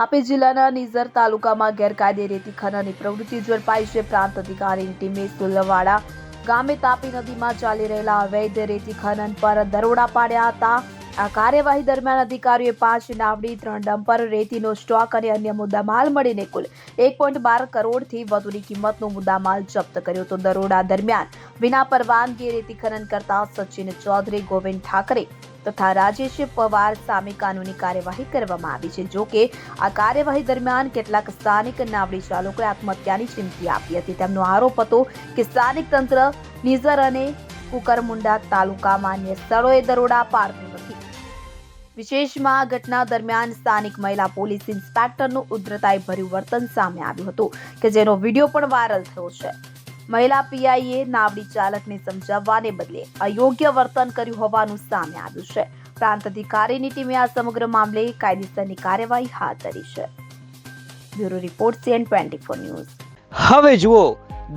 તાપી જિલ્લાના નિઝર તાલુકામાં ગેરકાયદે રેતી ખનનની પ્રવૃત્તિ ઝડપાઈ છે. પ્રાંત અધિકારીની ટીમે સુલવાડા ગામે તાપી નદીમાં ચાલી રહેલા અવૈધ રેતી ખનન પર દરોડા પાડ્યા હતા. આ કાર્યવાહી દરમિયાન અધિકારીઓએ પાંચ નાવડી, ત્રણ ડમ્પર, રેતીનો સ્ટોક અને અન્ય મુદ્દામાલ મળીને કુલ એક પોઈન્ટ બાર કરોડથી વધુની કિંમતનો મુદ્દામાલ જપ્ત કર્યો તો દરોડા દરમિયાન વિના પરવાનગી રેતી ખનન કરતા સચિન ચૌધરી, ગોવિંદ ઠાકરે તથા રાજેશ પવાર સામે કાનૂની કાર્યવાહી કરવામાં આવી છે. જો કે આ કાર્યવાહી દરમિયાન કેટલાક સ્થાનિક નાવડી ચાલકોએ આત્મહત્યાની ચીમકી આપી હતી. તેમનો આરોપ હતો કે સ્થાનિક તંત્ર નિઝર અને કુકરમુંડા તાલુકામાં અન્ય સ્થળોએ દરોડા પાડતું નથી. વિશેષમાં ઘટના દરમિયાન સ્થાનિક મહિલા પોલીસ ઇન્સ્પેક્ટરનું ઉદ્ધતાઈ ભર્યું વર્તન સામે આવ્યું હતું, કે જેનો વીડિયો પણ વાયરલ થયો છે. મહિલા પીઆઈએ નાવડી ચાલકને સમજાવવાને બદલે અયોગ્ય વર્તન કર્યું હોવાનું સામે આવ્યું છે. પ્રાંત અધિકારીની ટીમે આ સમગ્ર મામલે કાયદેસરની કાર્યવાહી હાથ ધરી છે. Bureau report CN twenty four news. હવે જુઓ,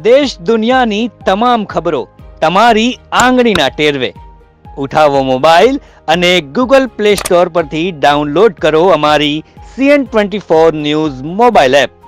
દેશ દુનિયાની તમામ ખબરો તમારી આંગળીના ટેરવે. ઉઠાવો મોબાઈલ અને ગૂગલ પ્લે સ્ટોર પરથી ડાઉનલોડ કરો અમારી CN twenty four news mobile app.